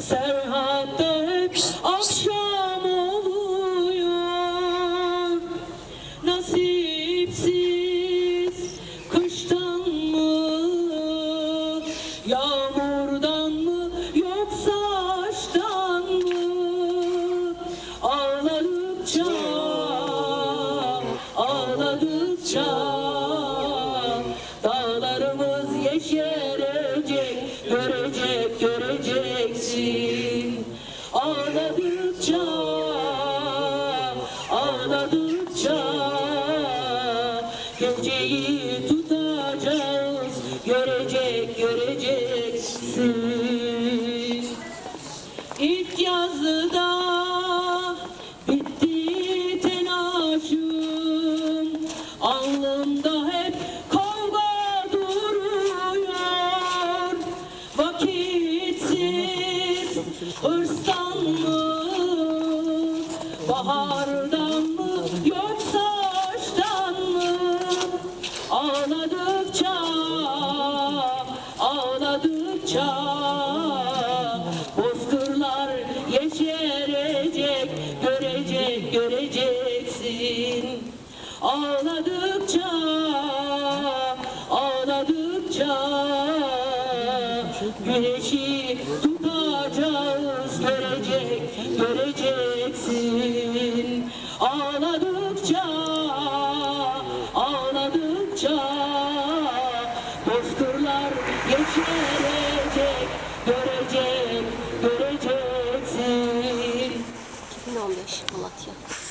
Serhatta akşam oluyor. Nasipsiz kıştan mı Yağmurdan mı yoksa aşktan mı? Ağladıkça ağladıkça tutacağız. Görecek göreceksin İlk yazıda bitti telaşım. Alnımda hep kavga duruyor. Vakitsiz hırstan mı ağladıkça Bozkırlar yeşerecek görecek göreceksin. Ağladıkça ağladıkça Güneşi tutacağız görecek göreceksin. Ağladıkça ağladıkça Bozkırlar yeşerecek 行